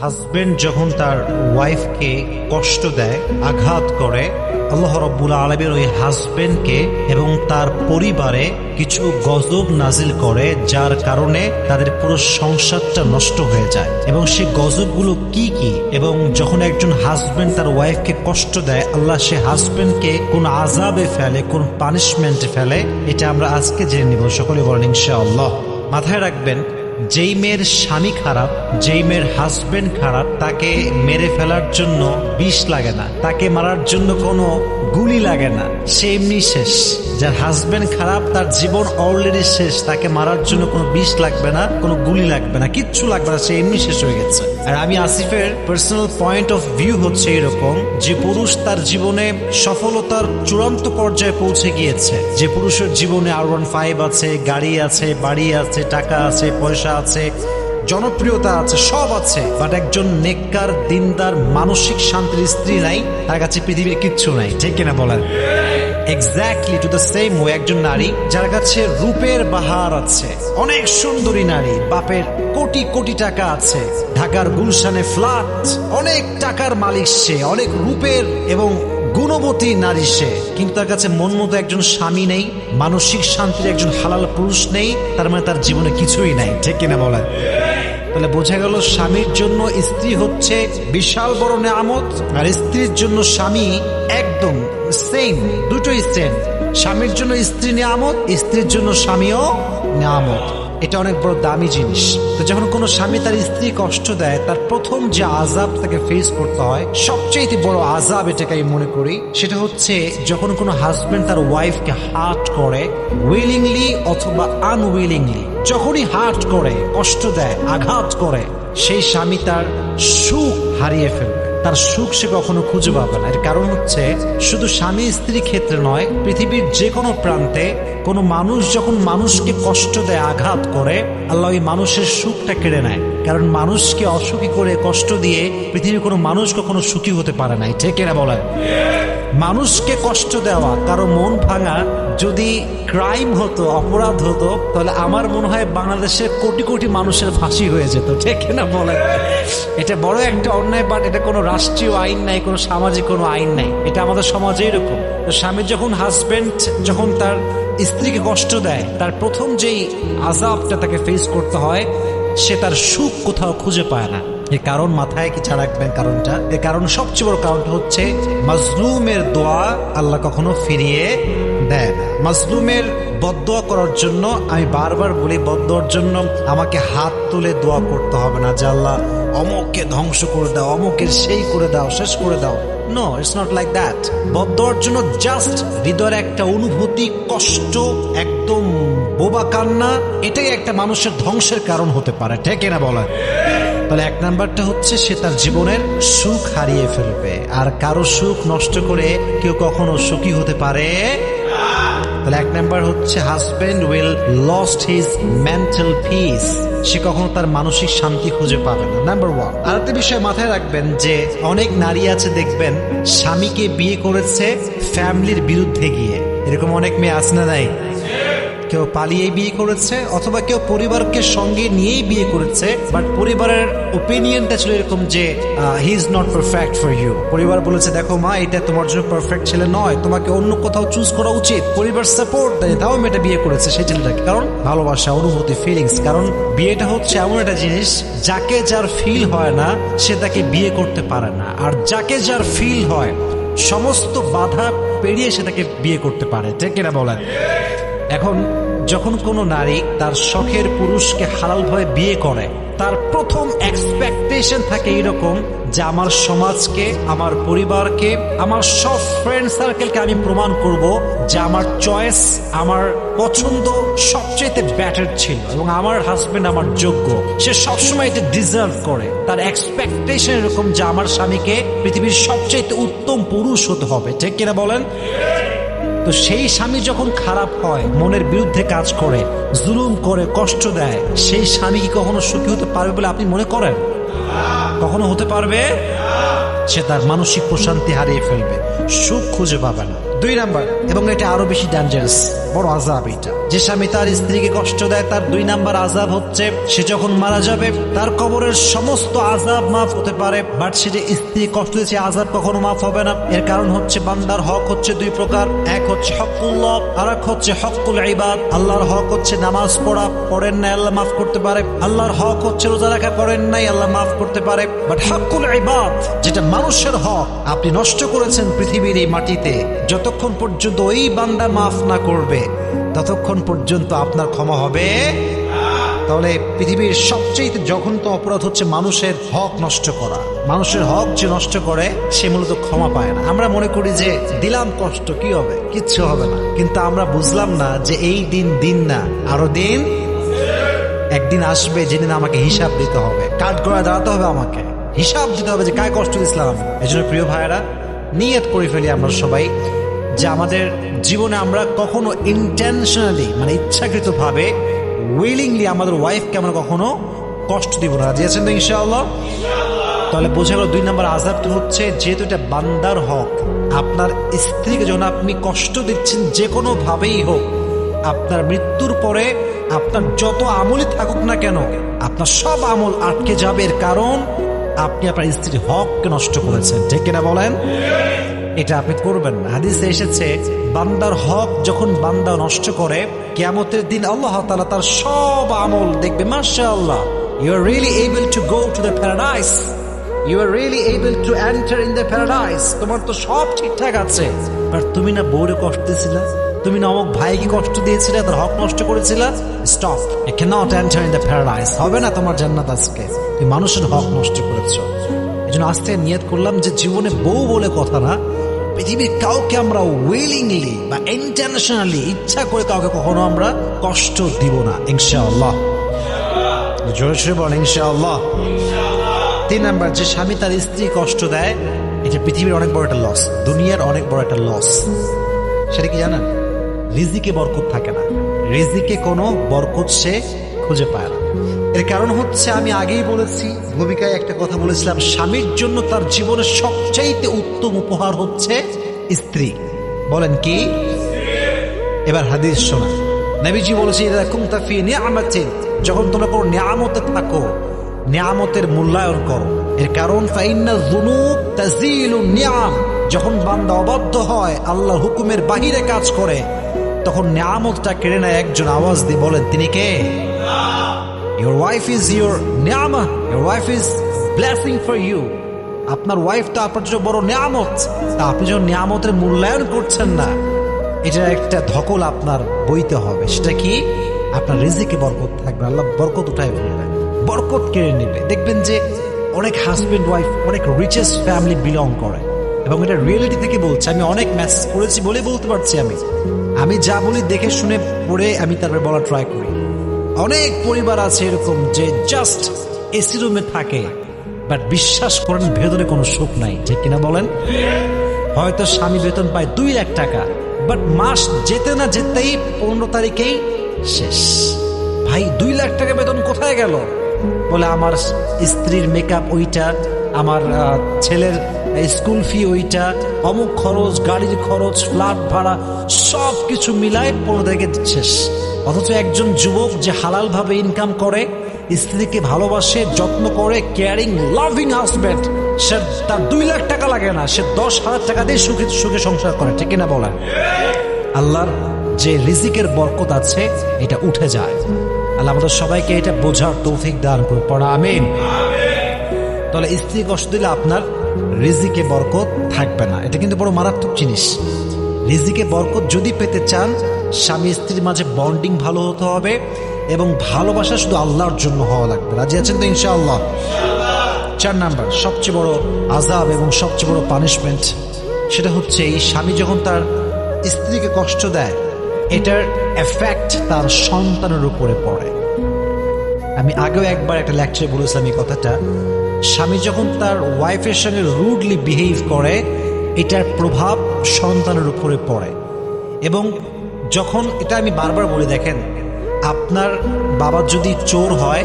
Husband যখন তার ওয়াইফকে কষ্ট দেয়, আঘাত করে, আল্লাহ রব্বুল আলমের ওই হাজবেন্ডকে এবং তার পরিবারে কিছু গজব নাজিল করে, যার কারণে তাদের পুরো সংসারটা নষ্ট হয়ে যায়। এবং সেই গজবগুলো কি কি? এবং যখন একজন হাজবেন্ড তার ওয়াইফকে কষ্ট দেয়, আল্লাহ সে হাজবেন্ডকে কোন আজাবে ফেলে, কোন পানিশমেন্টে ফেলে, এটা আমরা আজকে জেনে নিব। সকলে বলেন, ইনশাআল্লাহ। মাথায় রাখবেন যেই মেয়ের স্বামী খারাপ, যেই মেয়ের হাজবেন্ড খারাপ, তাকে মেরে ফেলার জন্য বিষ লাগে না, তাকে মারার জন্য কোনো গুলি লাগে না। সে এমনি শেষ। যার হাজবেন্ড খারাপ, তার জীবন অলরেডি শেষ, তাকে মারার জন্য কোনো বিষ লাগবে না, কোনো গুলি লাগবে না, কিচ্ছু লাগবে না, সে এমনি শেষ হয়ে গেছে। আর আমি আসিফের পার্সোনাল পয়েন্ট অফ ভিউ হচ্ছে এরকম যে পুরুষ তার জীবনে সফলতার চূড়ান্ত পর্যায়ে পৌঁছে গিয়েছে। যে পুরুষের জীবনে আর ওয়ান ফাইভ আছে, গাড়ি আছে, বাড়ি আছে, টাকা আছে, পয়সা আছে, জনপ্রিয়তা আছে, সব আছে। বাট একজন নেককার, দিনদার, মানসিক শান্তির স্ত্রী নাই, তার কাছে পৃথিবীর কিচ্ছু নাই। ঠিক কিনা বলেন? Exactly to the same way একজন নারী যার কাছে রূপের বাহার আছে, অনেক সুন্দরী নারী, বাপের কোটি কোটি টাকা আছে, ঢাকার গুলশানে ফ্ল্যাট অনেক টাকার মালিক সে, অনেক রূপের এবং গুণবতী নারী সে। কিন্তু তার কাছে মন মতো একজন স্বামী নেই, মানসিক শান্তির একজন হালাল পুরুষ নেই, তার মানে তার জীবনে কিছুই নাই, ঠিক কিনা বলেন? তাহলে বোঝা গেল স্বামীর জন্য স্ত্রী হচ্ছে বিশাল বড় নেয়ামত, আর স্ত্রীর জন্য স্বামী একদম সেম দুটোই সেম স্বামীর জন্য স্ত্রী নিয়ামত, স্ত্রীর জন্য স্বামীও নেয়ামত। এটা অনেক বড় দামি জিনিস। তো যখন কোনো স্বামী তার স্ত্রী কষ্ট দেয়, তার প্রথম যে আজাব তাকে ফেস করতে হয় সবচেয়ে বড় আজাব এটাকে আমি মনে করি, সেটা হচ্ছে যখন কোনো হাজবেন্ড তার ওয়াইফকে হার্ট করে উইলিংলি অথবা আনউইলিংলি যখনই হার্ট করে, কষ্ট দেয়, আঘাত করে, সেই স্বামী তার সুখ হারিয়ে ফেলবে। তার সুখ সে কখনো খুঁজে পাবে না। এর কারণ হচ্ছে, শুধু স্বামী স্ত্রী ক্ষেত্রে নয়, পৃথিবীর যে কোনো প্রান্তে কোনো মানুষ যখন মানুষকে কষ্ট দেয়, আঘাত করে, আল্লাহ ওই মানুষের সুখটা কেড়ে নেয়। কারণ মানুষকে অসুখী করে, কষ্ট দিয়ে পৃথিবীর কোনো মানুষ কখনো সুখী হতে পারে নাই ঠিক এরা বলে। মানুষকে কষ্ট দেওয়া, কারও মন ভাঙা, যদি ক্রাইম হতো, অপরাধ হতো, তাহলে আমার মনে হয় বাংলাদেশে কোটি কোটি মানুষের ফাঁসি হয়ে যেত। ঠিক না বলে। এটা বড় একটা অন্যায় বাট এটা কোনো রাষ্ট্রীয় আইন নাই, কোনো সামাজিক কোনো আইন নাই। এটা আমাদের সমাজে এরকম। স্বামী যখন হাজবেন্ড যখন তার স্ত্রীকে কষ্ট দেয়, তার প্রথম যেই আজাবটা তাকে ফেস করতে হয়, সে তার সুখ কোথাও খুঁজে পায় না। এ কারণ মাথায় কি রাখবেন কারণটা? এর কারণ সবচেয়ে বড় কারণটা হচ্ছে, মাজলুমের দোয়া আল্লাহ কখনো ফিরিয়ে দেয় না। মাজলুমের বদোয়া করার জন্য, আমি বারবার বলি বদোয়ার জন্য আমাকে হাত তুলে দোয়া করতে হবে না, যে আল্লাহ অমুককে ধ্বংস করে দাও, অমুকের সেই করে দাও, শেষ করে দাও। No it's not like that বদোয়ার জন্য জাস্ট হৃদয়ের একটা অনুভূতি, কষ্ট, একদম বোবা কান্না, এটাই একটা মানুষের ধ্বংসের কারণ হতে পারে। ঠিক না বলা তাহলে এক নাম্বারটা হচ্ছে সে তার জীবনের সুখ হারিয়ে ফেলবে। আর কারও সুখ নষ্ট করে কেউ কখনো সুখী হতে পারে। তাহলে এক নাম্বার হচ্ছে husband will lost his mental peace সে কখনো তার মানসিক শান্তি খুঁজে পাবে না। নাম্বার ওয়ান আর একটা বিষয় মাথায় রাখবেন যে, অনেক নারী আছে, দেখবেন, স্বামীকে বিয়ে করেছে ফ্যামিলির বিরুদ্ধে গিয়ে। এরকম অনেক মেয়ে আছে না নাই? কেউ পালিয়ে বিয়ে করেছে অথবা কেউ পরিবারকে সঙ্গে নিয়েই বিয়ে করেছে বাট পরিবারের ওপিনিয়নটা ছিল এরকম যে he is not perfect for you পরিবার বলেছে, দেখো মা, এটা তোমার জন্য পারফেক্ট ছেলে নয়, তোমাকে অন্য কোথাও চুজ করা উচিত। পরিবার সাপোর্ট দেয়, তাও মেয়েটা বিয়ে করেছে সেই ছেলেটাকে। কারণ ভালোবাসা, অনুভূতি ফিলিংস কারণ বিয়েটা হচ্ছে এমন একটা জিনিস, যাকে যার ফিল হয় না, সে তাকে বিয়ে করতে পারে না। আর যাকে যার ফিল হয়, সমস্ত বাধা পেরিয়ে সে তাকে বিয়ে করতে পারে। ঠিক কিনা বলেন? এখন যখন কোনো নারী তার শখের পুরুষকে হালালভাবে বিয়ে করে, তার প্রথম এক্সপেকটেশন থাকে এরকম যে আমার সমাজকে, আমার পরিবারকে, আমার সব ফ্রেন্ড সার্কেলকে আমি প্রমাণ করব যে আমার চয়েস আমার পছন্দ সবচেয়ে ব্যাটার ছিল এবং আমার হাজবেন্ড আমার যোগ্য। সে সবসময় এটা ডিজার্ভ করে। তার এক্সপেকটেশন এরকম যে আমার স্বামীকে পৃথিবীর সবচেয়ে উত্তম পুরুষ হতে হবে। ঠিক কিনা বলেন? তো সেই স্বামী যখন খারাপ হয়, মনের বিরুদ্ধে কাজ করে, জুলুম করে, কষ্ট দেয়, সেই স্বামী কি কখনো সুখী হতে পারবে বলে আপনি মনে করেন? কখনো হতে পারবে? সে তার মানসিক প্রশান্তি হারিয়ে ফেলবে। সুখ খুঁজে পাবে না। দুই নাম্বার, এবং এটা আরও বেশি ডেঞ্জারাস বড় আজাব এটা। যে স্বামী তার স্ত্রীকে কষ্ট দেয়, তার দুই নাম্বার আজাব হচ্ছে, সে যখন মারা যাবে, তার কবরের সমস্ত আজাব মাফ হতে পারে বাট সে যে স্ত্রী কষ্ট দিয়েছে আজাব কখনো মাফ হবে না। এর কারণ হচ্ছে বান্দার হক হচ্ছে দুই প্রকার, এক হচ্ছে হকুল্লাহ আর এক হচ্ছে হকুল ইবাদ। আল্লাহর হক হচ্ছে নামাজ পড়া, পড়েন নাই, আল্লাহ মাফ করতে পারে। আল্লাহর হক হচ্ছে রোজা রাখা, করেন নাই, আল্লাহ মাফ করতে পারে। বাট হকুল ইবাদ, যেটা মানুষের হক, আপনি নষ্ট করেছেন পৃথিবীর এই মাটিতে, যতক্ষণ পর্যন্ত ওই বান্দা মাফ না করবে ততক্ষণ পর্যন্ত আপনার ক্ষমা হবে। তাহলে পৃথিবীর সবচেয়ে জঘন্য অপরাধ হচ্ছে মানুষের হক নষ্ট করা। মানুষের হক যে নষ্ট করে, সে মূলত ক্ষমা পায় না। আমরা মনে করি যে দিলাম কষ্ট, কি হবে? কিচ্ছু হবে না। কিন্তু আমরা বুঝলাম না যে এই দিন দিন না, আরও দিন একদিন আসবে যেদিন আমাকে হিসাব দিতে হবে। কাঠ গড়ায় দাঁড়াতে হবে আমাকে। হিসাব দিতে হবে যে কায় কষ্ট দিয়েছিলাম এই জন্য প্রিয় ভাইয়েরা, নিয়ত করে ফেলি আমরা সবাই। যে আমাদের জীবনে আমরা কখনো ইন্টেনশনালি মানে ইচ্ছাকৃতভাবে উইলিংলি আমাদের ওয়াইফকে আমরা কখনো কষ্ট দিব না। আছেন তো ইনশাআল্লাহ? তাহলে বোঝা গেল দুই নম্বর আজাবটা হচ্ছে? যেহেতু এটা বান্দার হক, আপনার স্ত্রীকে যখন আপনি কষ্ট দিচ্ছেন, যে কোনো ভাবেই হোক, আপনার মৃত্যুর পরে আপনার যত আমলই থাকুক না কেন, আপনার সব আমল আটকে যাবে। এর কারণ, আপনি আপনার স্ত্রীর হককে নষ্ট করেছেন। ঠিক কিনা বলেন? এটা আপনি করবেন না। হাদিসে এসেছে, বান্দার হক যখন বান্দা নষ্ট করে, কেয়ামতের দিন আল্লাহ তাআলা তার সব আমল দেখবে মাশা আল্লাহ you are really able to go to the paradise you are really able to enter in the paradise তোমার তো সব ঠিকঠাক আছে। বাট তুমি না বউরে কষ্ট দিয়েছিলা? তুমি না অমুক ভাইকে কষ্ট দিয়েছিলে? তার হক নষ্ট করেছিলা? Stop you can not enter in the paradise হবে না তোমার জান্নাত আজকে। তুমি মানুষের হক নষ্ট করেছ। এই জন্য আজকে নিয়ত করলাম যে জীবনে বউ বলে কথা না। পৃথিবীর কাউকে আমরা উইলিংলি বা ইন্টারন্যাশনালি ইচ্ছা করে কাউকে কখনো আমরা কষ্ট দিব না, ইনশাআল্লাহ। জোরে জোরে বলেন, ইনশাআল্লাহ। তিন নাম্বার, যে স্বামী তার স্ত্রী কষ্ট দেয়, এটা পৃথিবীর অনেক বড় একটা লস দুনিয়ার অনেক বড় একটা লস সেটা কি জানেন? রিজিকে বরকত থাকে না। রিজিকে কোনো বরকত সে খুঁজে পায় না। এর কারণ হচ্ছে আমি আগেই বলেছি, ভূমিকায় একটা কথা বলেছিলাম, স্বামীর জন্য তার জীবনের সবচাইতে উত্তম উপহার হচ্ছে স্ত্রী। বলেন কি? এবার হাদিস শোনা। নবীজি বলেছে এরা কুমতাফি নিয়ামাতিন যখন তোমরা কোনো নিয়ামতে থাকো, নিয়ামতের মূল্যায়ন করো। এর কারণ, ফাইন্না যুনুব তাজিলু নিয়াম। যখন বান্দা অবাধ্য হয়, আল্লাহ হুকুমের বাহিরে কাজ করে, তখন নিয়ামতটা কেড়ে নেয় একজন আওয়াজ দিয়ে বলেন, তিনি কে? Your wife is your নিয়ামা your wife is blessing for you আপনার ওয়াইফ তো আপনার জন্য বড় নিয়ামত। তা আপনি যখন নিয়ামতের মূল্যায়ন করছেন না এটা একটা ধকল আপনার বইতে হবে। সেটা কি? আপনার রিজিকে বরকত থাকবে। আল্লাহ বরকত উঠায় ফেলবে বরকত কেড়ে নেবে। দেখবেন যে অনেক হাজব্যান্ড ওয়াইফ অনেক রিচেস্ট ফ্যামিলি বিলং করে। এবং এটা রিয়েলিটি থেকে বলছে। আমি অনেক মেসেজ করেছি বলে বলতে পারছি আমি। আমি যা বলি দেখে শুনে পড়ে আমি তারপরে বলা ট্রাই করি। অনেক পরিবার আছে এরকম যে জাস্ট এসি রুমে থাকে বাট বিশ্বাস করেন ভেতরে কোনো সুখ নাই, ঠিক কিনা বলেন? হয়তো স্বামী বেতন পায় দুই লাখ টাকা বাট মাস যেতে না যেতেই পনেরো তারিখেই শেষ। ভাই, দুই লাখ টাকা বেতন কোথায় গেল? বলে আমার স্ত্রীর মেকআপ ওইটা, আমার ছেলের স্কুল ফি ওইটা, অমুক খরচ, গাড়ির খরচ ফ্ল্যাট ভাড়া সব কিছু মিলায় পনেরো তারিখে শেষ। অথচ একজন যুবক যে হালালভাবে ইনকাম করে, স্ত্রীকে ভালোবাসে, যত্ন করে কেয়ারিং লাভিং হাজব্যান্ড সে তার দুই লাখ টাকা লাগে না, সে দশ হাজার টাকা দিয়ে সুখে সুখে সংসার করে, ঠিক না বলেন? আল্লাহর যে রিজিকের বরকত আছে, এটা উঠে যায়। আল্লাহ আমাদের সবাইকে এটা বোঝার তৌফিক দান করে পড়া, আমিন। তাহলে স্ত্রী কষ্ট দিলে আপনার রিজিকে বরকত থাকবে না। এটা কিন্তু বড় মারাত্মক জিনিস। রিজিকে বরকত যদি পেতে চান, স্বামী স্ত্রীর মাঝে বন্ডিং ভালো হতে হবে এবং ভালোবাসা শুধু আল্লাহর জন্য হওয়া লাগবে। রাজি আছেন তো ইনশাআল্লাহ? চার নাম্বার, সবচেয়ে বড় আজাব এবং সবচেয়ে বড় পানিশমেন্ট সেটা হচ্ছে এই স্বামী যখন তার স্ত্রীকে কষ্ট দেয়, এটার এফেক্ট তার সন্তানের উপরে পড়ে। আমি আগেও একবার একটা লেকচারে বলেছিলাম এই কথাটা। স্বামী যখন তার ওয়াইফের সঙ্গে রুডলি বিহেভ করে, এটার প্রভাব সন্তানের উপরে পড়ে। এবং যখন এটা আমি বারবার বলে, দেখেন, আপনার বাবা যদি চোর হয়,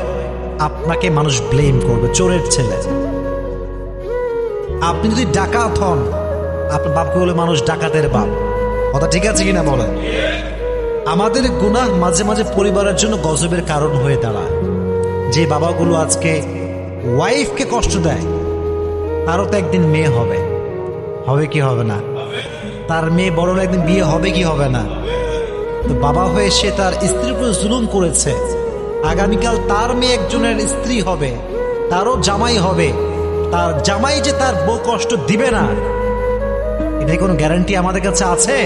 আপনাকে মানুষ ব্লেম করবে, চোরের ছেলে। আপনি যদি ডাকাত হন, আপনার বাপকে বলে মানুষ ডাকাতের বাপ। কথা ঠিক আছে কিনা বলেন? আমাদের গুনাহ মাঝে মাঝে পরিবারের জন্য গজবের কারণ হয়ে দাঁড়ায়। যে বাবাগুলো আজকে ওয়াইফকে কষ্ট দেয়, তারও তো একদিন মেয়ে হবে। হবে কি হবে না? তার মেয়ে বড় একদিন বিয়ে হবে কি হবে না? তো বাবা হয়ে সে তার স্ত্রীর উপর জুলুম করেছে। আগামীকাল তার মেয়ে একজনের স্ত্রী হবে, তারও জামাই হবে। তার জামাই যে তার বউ কষ্ট দিবে না। এটা কোনো গ্যারান্টি আমাদের কাছে আছে?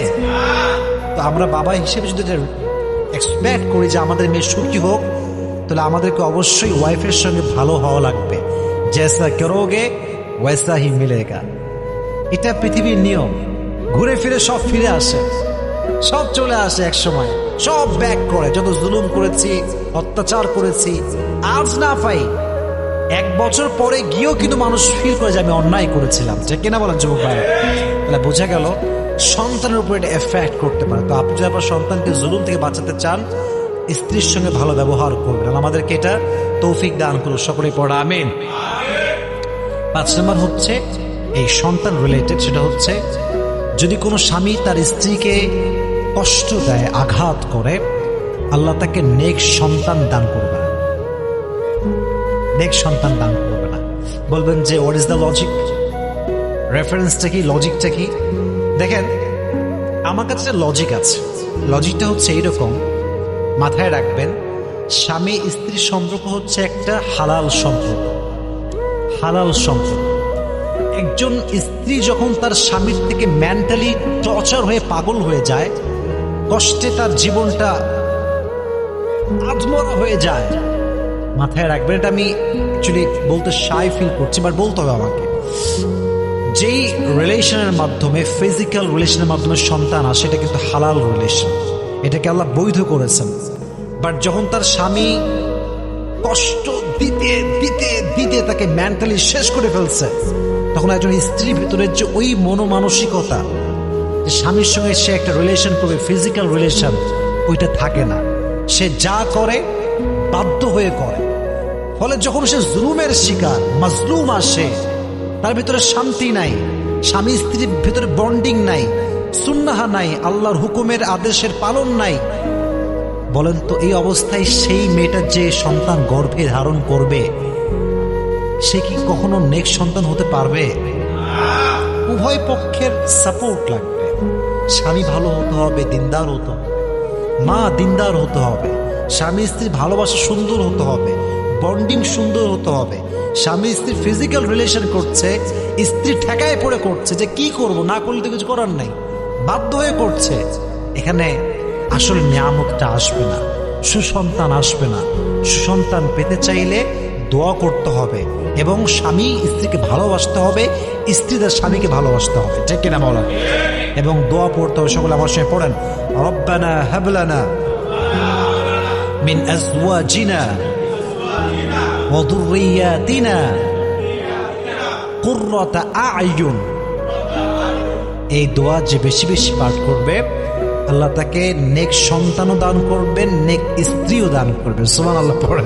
তো আমরা বাবা হিসেবে যদি এটা এক্সপেক্ট করি যে আমাদের মেয়ে সুখী হোক, তাহলে আমাদেরকে অবশ্যই ওয়াইফের সঙ্গে ভালো হওয়া লাগবে। জেসা করোগে, ওয়েসা হি মিলেগা। এটা পৃথিবীর নিয়ম। ঘুরে ফিরে সব ফিরে আসে। সব চলে আসে এক সময় সব ব্যাক করে, যত জুলুম করেছি, অত্যাচার করেছি, আজ না পাই, এক বছর পরে গিয়েও কিন্তু মানুষ ফিল করে যে আমি অন্যায় করেছিলাম। যে কিনা বলেন যুবক ভাই? তাহলে বোঝা গেল, সন্তানের উপর এটা এফেক্ট করতে পারে। তো আপনি যদি আপনার সন্তানকে জুলুম থেকে বাঁচাতে চান, স্ত্রীর সঙ্গে ভালো ব্যবহার করবেন। আমাদেরকে এটা তৌফিক দান করুন। সকলেই পড়া, আমিন। পাঁচ নম্বর হচ্ছে, এই সন্তান রিলেটেড সেটা হচ্ছে যদি কোনো স্বামী তার স্ত্রীকে কষ্ট দেয়, আঘাত করে, আল্লাহ তাকে নেক সন্তান দান করবে না। নেক সন্তান দান করবে না। বলবেন যে হোয়াট ইজ দ্য লজিক রেফারেন্সটা কি? লজিকটা কি? দেখেন, আমার কাছে লজিক আছে লজিকটা হচ্ছে এইরকম। মাথায় রাখবেন স্বামী স্ত্রীর সম্পর্ক হচ্ছে একটা হালাল সম্পর্ক। হালাল সম্পর্ক। একজন স্ত্রী যখন তার স্বামীর থেকে মেন্টালি টর্চার হয়ে পাগল হয়ে যায়, কষ্টে তার জীবনটা আজমরা হয়ে যায়। মাথায় রাখবেন, এটা আমি অ্যাকচুয়ালি বলতে সাই ফিল করছি বাট বলতে হবে আমাকে। যেই রিলেশনের মাধ্যমে ফিজিক্যাল রিলেশনের মাধ্যমে সন্তান আসে, এটা কিন্তু হালাল রিলেশন এটাকে আল্লাহ বৈধ করেছেন। বাট যখন তার স্বামী কষ্ট দিতে দিতে দিতে তাকে মেন্টালি শেষ করে ফেলছে তখন একজন স্ত্রীর ভিতরে যে ওই মনোমানসিকতা, যে স্বামীর সঙ্গে সে একটা রিলেশন করবে ফিজিক্যাল রিলেশন ওইটা থাকে না। সে যা করে, বাধ্য হয়ে করে। ফলে যখন সে জুলুমের শিকার, মাজলুম আসে, তার ভিতরে শান্তি নাই, স্বামী স্ত্রীর ভিতরে বন্ডিং নাই, সুন্নাহা নাই, আল্লাহর হুকুমের আদেশের পালন নাই। বলেন তো, এই অবস্থায় সেই মেয়েটার যে সন্তান গর্ভে ধারণ করবে সে কি কখনো নেক্সট সন্তান হতে পারবে? উভয় পক্ষের সাপোর্ট লাগবে। স্বামী ভালো হতে হবে, দিনদার হতে হবে। মা দিনদার হতে হবে। স্বামী স্ত্রীর ভালোবাসা সুন্দর হতে হবে। বন্ডিং সুন্দর হতে হবে। স্বামী স্ত্রী ফিজিক্যাল রিলেশন করছে, স্ত্রী ঠেকায় পড়ে করছে যে কি করব, না করলে তো কিছু করার নাই। বাধ্য হয়ে করছে। এখানে আসলে নিয়ামতটা আসবে না। সুসন্তান আসবে না। সুসন্তান পেতে চাইলে দোয়া করতে হবে এবং স্বামী স্ত্রীকে ভালোবাসতে হবে স্ত্রী তার স্বামীকে ভালোবাসতে হবে। ঠিক কিনা বলেন এবং দোয়া পড়তে হবে। সকলে আমার সঙ্গে পড়েন। রব্বানা হাবলানা মিন আজওয়াজিনা ওয়া যুররিয়াতিনা কুররাতা আ'য়ুন। এই দোয়া যে বেশি বেশি পাঠ করবে, আল্লাহ তাকে নেক সন্তানও দান করবেন নেক স্ত্রীও দান করবেন সুমান আল্লাহ পড়ে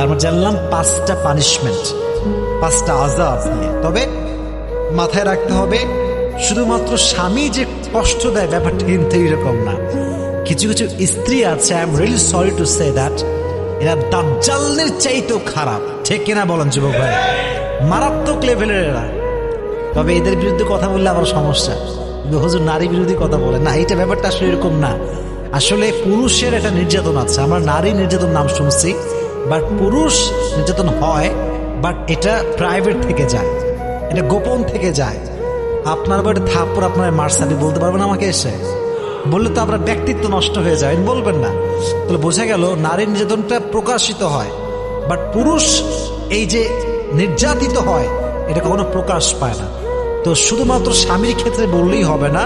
আমরা জানলাম, পাঁচটা পানিশমেন্ট পাঁচটা আজাব নিয়ে। তবে মাথায় রাখতে হবে, শুধুমাত্র স্বামী যে কষ্ট দেয়, ব্যাপারটা কিন্তু এরকম না। কিছু কিছু স্ত্রী আছে I am really sorry to say that এরা দাজ্জালের চাইতেও খারাপ। ঠিক কিনা বলেন যুবক ভাই? মারাত্মক লেভেলের এরা। তবে এদের বিরুদ্ধে কথা বললে আমার সমস্যা। হুজুর নারী বিরোধী কথা বলে না, এইটা ব্যাপারটা আসলে এরকম না। আসলে পুরুষের একটা নির্যাতন আছে, আমরা নারী নির্যাতন নাম শুনছি। বাট পুরুষ নির্যাতন হয় বাট এটা প্রাইভেট থেকে যায়, এটা গোপন থেকে যায়। আপনার বাড়ি থাপ্পর আপনার মার্সালি বলতে পারবেন আমাকে এসে? বললে তো আপনার ব্যক্তিত্ব নষ্ট হয়ে যায় বলবেন না। তাহলে বোঝা গেল নারীর নির্যাতনটা প্রকাশিত হয়। বাট পুরুষ এই যে নির্যাতিত হয়, এটা কখনো প্রকাশ পায় না। তো শুধুমাত্র স্বামীর ক্ষেত্রে বললেই হবে না,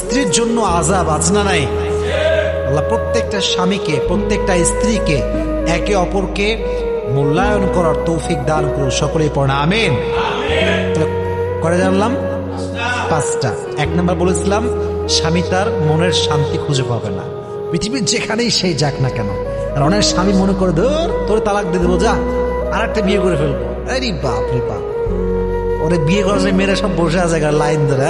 স্ত্রীর জন্য আজাব আজনা নাই। প্রত্যেকটা স্বামীকে, প্রত্যেকটা স্ত্রীকে একে অপরকে মূল্যায়ন করার তৌফিক দান করুন। সকলেই পড়া, আমেন। করে জানলাম? পাঁচটা। এক নম্বর বলেছিলাম, স্বামী তার মনের শান্তি খুঁজে পাবে না। পৃথিবীর যেখানেই সেই যাক না কেন আর অনেক স্বামী মনে করে, ধর, তোর তালাক দিয়ে দেবো, যা আর একটা বিয়ে করে ফেলব। আরে বাপ রে বাপ। ওরে বিয়ে করার মেয়েরা সব বসে আছে লাইন ধরে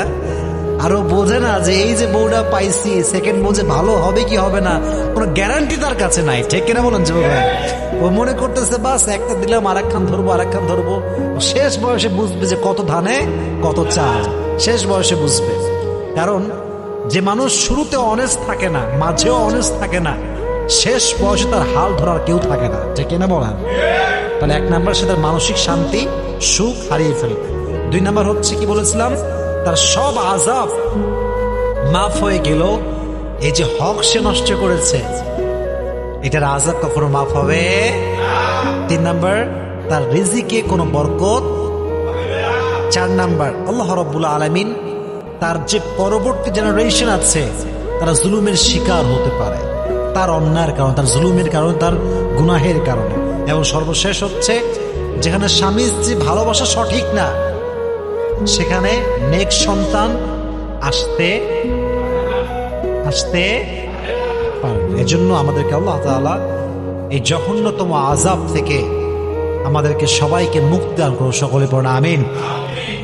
আরও বোঝে না যে এই যে বউটা পাইছি সেকেন্ড যে ভালো হবে কি হবে না, কোনো গ্যারান্টি তার কাছে নাই। ঠিক কিনা বলেন যে ভাই? ও মনে করতেছে, বাস, একটা দিলাম আর একখান ধরবো আর একখান ধরবো। শেষ বয়সে বুঝবে যে কত ধানে, কত চাল। শেষ বয়সে বুঝবে। কারণ যে মানুষ শুরুতে অনেস্ট থাকে না, মাঝেও অনেস্ট থাকে না, শেষ বয়সে তার হাল ধরার কেউ থাকে না। ঠিক কিনা বলেন? তাহলে এক নাম্বার সে তার মানসিক শান্তি, সুখ হারিয়ে ফেলবে। দুই নাম্বার হচ্ছে কি বলেছিলাম? তার সব আজাব মাফ হয়ে গেল। এই যে হক সে নষ্ট করেছে, এটার আজাব কখনো মাফ হবে? তিন নাম্বার, তার রিজিকে কোনো বরকত? চার নাম্বার, আল্লাহ রব্বুল আলমিন তার যে পরবর্তী জেনারেশন আছে, তারা জুলুমের শিকার হতে পারে। তার অন্যায়ের কারণে, তার জুলুমের কারণে, তার গুনাহের কারণে। এবং সর্বশেষ হচ্ছে, যেখানে স্বামী স্ত্রী ভালোবাসা সঠিক না সেখানে নেক সন্তান আসতে আসতে পারে। এজন্য আমাদেরকে আল্লাহ তাআলা এই জঘন্যতম আজাব থেকে আমাদেরকে সবাইকে মুক্তি দান করুন, সকলে পড়ে আমিন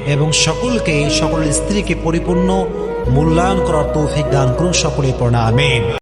এবং সকলকে, সকলের স্ত্রীকে পরিপূর্ণ মূল্যায়ন করার তৌফিক দান করুন সকলে পড়ে আমিন